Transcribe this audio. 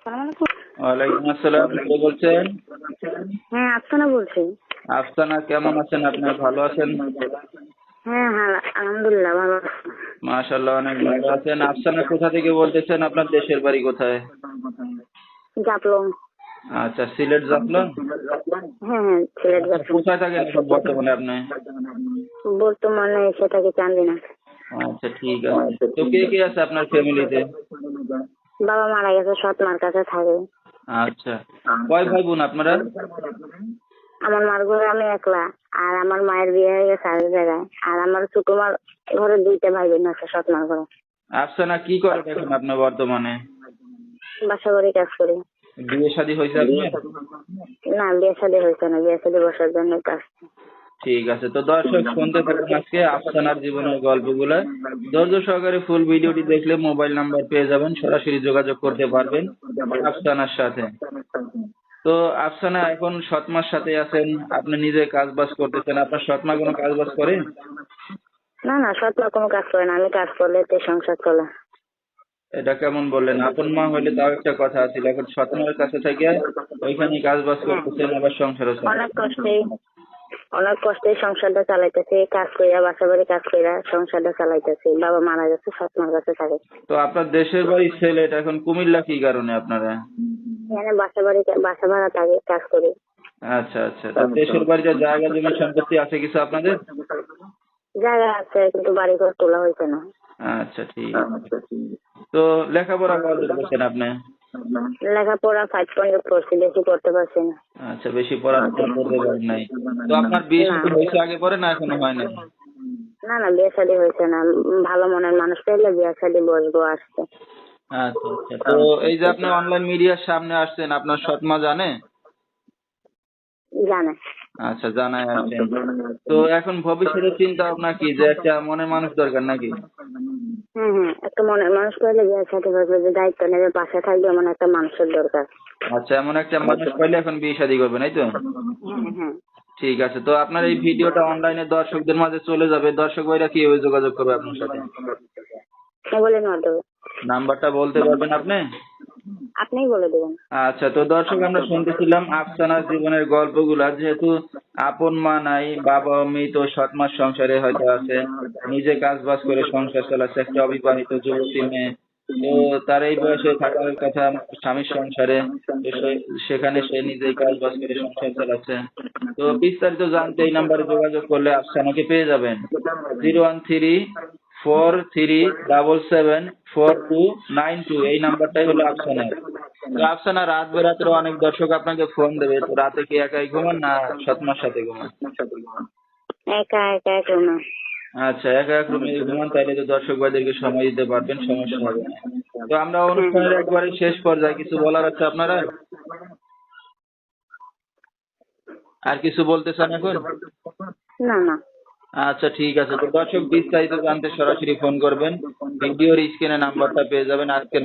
আসসালামু আলাইকুম ওয়ালাইকুম আসসালাম কে বলছেন? হ্যাঁ আফসানা বলছি। আফসানা কেমন আছেন আপনি? ভালো আছেন? হ্যাঁ হ্যাঁ আলহামদুলিল্লাহ ভালো। অনেক ভালো আছেন। আফসানা কোথা থেকে বলতেছেন? আপনার দেশের বাড়ি কোথায়? জাপলং আচ্ছা সিলেট জাফলং? হ্যাঁ হ্যাঁ সিলেট জাপলং কোথায় থাকেন বর্তমানে আপনি? বর্তমানে সেটাকে চান্দি না আচ্ছা ঠিক আছে। তো কে কে আছে আপনার ফ্যামিলিতে বাবা মারা গেছে সৎ মার কাছে থাকে। আচ্ছা। কয় ভাই বোন আপনারা? আমার মার ঘরে আমি একলা আর আমার মায়ের বিয়ে হয়ে গেছে আরেক জায়গায়। আর আমার ছোট মার ঘরে দুইটা ভাই বোন আছে সৎ মার ঘরে। আফসানা কি করেন এখন আপনি বর্তমানে? বাসা বাড়ি কাজ করি। বিয়ে শাদী হয়েছে না বিয়ে শাদী হয়েছে না বিয়ে শাদী বসার জন্য কাজ। ঠিক আছে তো দর্শক শুনতে থাকুন আজকে আফসানার জীবনের গল্পগুলো। ধৈর্য সহকারে ফুল ভিডিওটি দেখলে মোবাইল নাম্বার পেয়ে যাবেন সরাসরি যোগাযোগ করতে পারবেন আফসানার সাথে। তো আফসানা এখন সৎমার সাথে আছেন আপনি নিজে কাজ বাজ করতেছেন আপনার সৎমা কোনো কাজ বাজ করে? না না সৎ মা কোনো কাজ করে না আমি কাজ করলে তো সংসার চলে। এটা কেমন বললেন? আপন মা হইলে তাও একটা কথা আছিল এখন সৎমার কাছে থেকে ওইখানে কাজ বাজ করতেছেন আবার সংসারও চলে। অনেক কষ্টেই। অনেক কষ্টেই সংসারটা চালাইতেছে কাজ কইরা বাসা বাড়ি কাজ কইরা সংসারটা চালাইতেছে বাবা মারা গেছে সৎ মার কাছে থাকে তো আপনার দেশের বাড়ি ছেলেটা এখন কুমিল্লা কি কারণে আপনারা? এখানে বাসা বাড়ি বাসা ভাড়া থাকে কাজ করি। আচ্ছা আচ্ছা। তো দেশের বাড়িতে জায়গা জমি সম্পত্তি আছে কিছু আপনাদের? জায়গা আছে কিন্তু বাড়ি ঘর তোলা হয়েছে না। আচ্ছা ঠিক আছে। তো লেখাপড়া কতদূর করছেন আপনি? লেখাপড়া ফাইভ পয়েন্ট করছি বেশি করতে পারছি না। আচ্ছা বেশি পড়াশোনা করতে পারেন নাই। তো আপনার বিয়ে না। হয়েছে আগে পরে না এখনও হয় নাই না না বিয়ে শাদী হয়েছে না। ভালো মনের মানুষ পেলে বিয়ে শাদী বসবো আসতে আচ্ছা আচ্ছা। তো এই যে আপনি অনলাইন মিডিয়ার সামনে আসছেন আপনার সৎমা জানে? জানে। আচ্ছা জানাই আসছেন তো এখন ভবিষ্যতের চিন্তা ভাবনা কি যে একটা মনের মানুষ দরকার নাকি? হম হম একটা মনের মানুষ পেলে বিয়ে শাদী করবে যে দায়িত্ব নেবে পাশে থাকবে এমন একটা মানুষের দরকার। আচ্ছা এমন একটা মানুষ পাইলে এখন বিয়ে শাদী করবে এই তো? ঠিক আছে তো আপনার এই ভিডিওটা অনলাইনে দর্শকদের মাঝে চলে যাবে। দর্শক ভাইরা কীভাবে যোগাযোগ করবে আপনার সাথে? নেওয়া দেবে নাম্বারটা বলতে পারবেন আপনি? আপনিই বলে দেবেন। আচ্ছা তো দর্শক, আমরা শুনতেছিলাম আফসানার জীবনের গল্পগুলা। যেহেতু আপন মা নাই, বাবা মৃত সৎ মার সংসারে হয়তো আছে, নিজে কাজ বাজ করে সংসার চালাচ্ছে, একটা অবিবাহিত যুবতী মেয়ে। তো তার এই বয়সে থাকার কথা স্বামীর সংসারে সেখানে সে নিজেই কাজ বাজ করে সংসার চালাচ্ছে। তো বিস্তারিত জানতে এই নাম্বারে যোগাযোগ করলে আফসানাকে পেয়ে যাবেন। Zero one three four three double seven four two nine two এই নাম্বারটাই হলো আফসানার তো আফসানা রাত বেরাতে অনেক দর্শক আপনাকে ফোন দেবে তো রাতে কি একাই ঘুমান না সৎমার সাথে ঘুমান? একা একা একা না আচ্ছা একা এক রুমে ঘুমান তাহলে তো দর্শক ভাইদেরকে সময় দিতে পারবেন সমস্যা হবে না। তো আমরা অনুষ্ঠানের একবারে শেষ পর্যায়ে কিছু বলার আছে আপনারা? আর কিছু বলতে চান এখন? না না। আচ্ছা ঠিক আছে। তো দর্শক, বিস্তারিত জানতে সরাসরি ফোন করবেন। ভিডিওর স্ক্রিনে নাম্বারটা পেয়ে যাবেন। আজকের